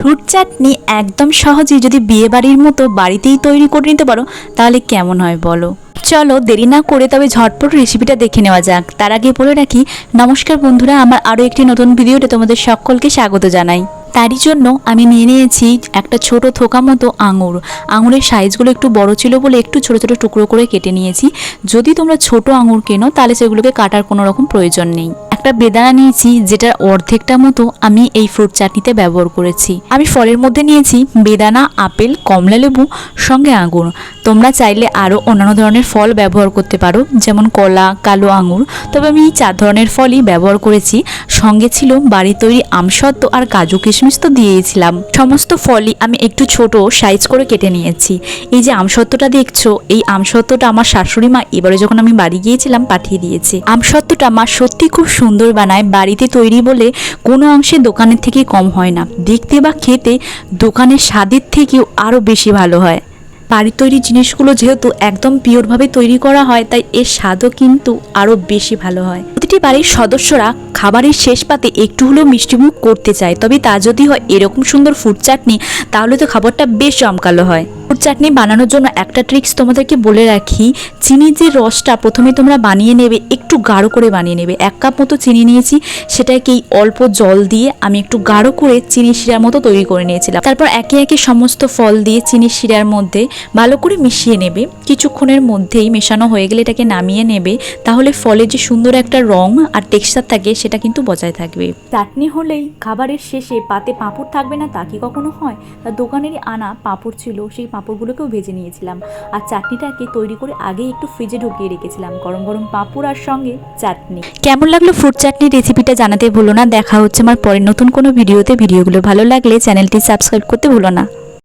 Fruit চাটনি একদম সহজেই যদি বিয়ে বাড়ির মতো বাড়িতেই তৈরি করে নিতে পারো, তাহলে কেমন হয় বলো? চলো, দেরি না করে তবে ঝটপট রেসিপিটা দেখে নেওয়া যাক। তার আগে বলে রাখি, নমস্কার বন্ধুরা, আমার আরও একটি নতুন ভিডিওতে তোমাদের সকলকে স্বাগত জানাই। তারই জন্য আমি নিয়ে নিয়েছি একটা ছোট থোকা মতো আঙুর। আঙুরের সাইজগুলো একটু বড় ছিল বলে একটু ছোট ছোট টুকরো করে কেটে নিয়েছি। যদি তোমরা ছোট আঙুর কেনো, তাহলে সেগুলোকে কাটার কোনো রকম প্রয়োজন নেই। একটা বেদানা নিয়েছি যেটার অর্ধেকটা মতো আমি এই ফ্রুট চাটনিতে ব্যবহার করেছি। আমি ফলের মধ্যে নিয়েছি বেদানা, আপেল, কমলা লেবু, সঙ্গে আঙুর। তোমরা চাইলে আরও অন্যান্য ধরনের ফল ব্যবহার করতে পারো, যেমন কলা, কালো আঙুর। তবে আমি এই চার ধরনের ফলই ব্যবহার করেছি। সঙ্গে ছিল বাড়ি তৈরি আমসত্ত্ব আর কাজু কিশমিশ তো দিয়েছিলাম। সমস্ত ফলই আমি একটু ছোট সাইজ করে কেটে নিয়েছি। এই যে আমসত্ত্বটা দেখছ, এই আমসত্ত্বটা আমার শাশুড়ি মা এবারে যখন আমি বাড়ি গিয়েছিলাম পাঠিয়ে দিয়েছে। আমসত্ত্বটা মা সত্যি খুব সুন্দর বানায় বাড়িতে তৈরি বলে কোনো অংশে দোকানের থেকে কম হয় না। দেখতে বা খেতে দোকানের স্বাদের থেকেও আরও বেশি ভালো হয়। বাড়ির তৈরি জিনিসগুলো যেহেতু একদম পিওরভাবে তৈরি করা হয়, তাই এর স্বাদও কিন্তু আরও বেশি ভালো হয়। প্রতিটি বাড়ির সদস্যরা খাবারের শেষ পাতে একটু হলেও মিষ্টিমুখ করতে চায়। তবে তা যদি হয় এরকম সুন্দর ফুড চাটনি তাহলে তো খাবারটা বেশ জমকালো হয়। চাটনি বানানোর জন্য একটা ট্রিক্স তোমাদেরকে বলে রাখি। চিনির যে রসটা প্রথমে তোমরা বানিয়ে নেবে, একটু গাঢ় করে বানিয়ে নেবে। এক কাপ মতো চিনি নিয়েছি, সেটাকে এই অল্প জল দিয়ে আমি একটু গাঢ় করে চিনি শিরার মতো তৈরি করে নিয়েছিলাম। তারপর একে একে সমস্ত ফল দিয়ে চিনি শিরার মধ্যে ভালো করে মিশিয়ে নেবে। কিছুক্ষণের মধ্যেই মেশানো হয়ে গেলে এটাকে নামিয়ে নেবে। তাহলে ফলের যে সুন্দর একটা রং আর টেক্সচার থাকে, সেটা কিন্তু বজায় থাকবে। চাটনি হলেই খাবারের শেষে পাতে পাঁপড় থাকবে না, তা কি কখনো হয়? তা দোকানেরই আনা পাঁপড় ছিল, সেই পাঁপড়গুলোকেও ভেজে নিয়েছিলাম। আর চাটনিটাকে তৈরি করে আগেই একটু ফ্রিজে ঢুকিয়ে রেখেছিলাম, গরম গরম পাঁপড় আর সঙ্গে চাটনি। কেমন লাগল ফ্রুট চাটনির রেসিপিটা জানাতে ভুলো না। দেখা হচ্ছে আমার পরে নতুন কোনো ভিডিওতে ভিডিওগুলো ভালো লাগলে চ্যানেলটি সাবস্ক্রাইব করতে ভুলো না।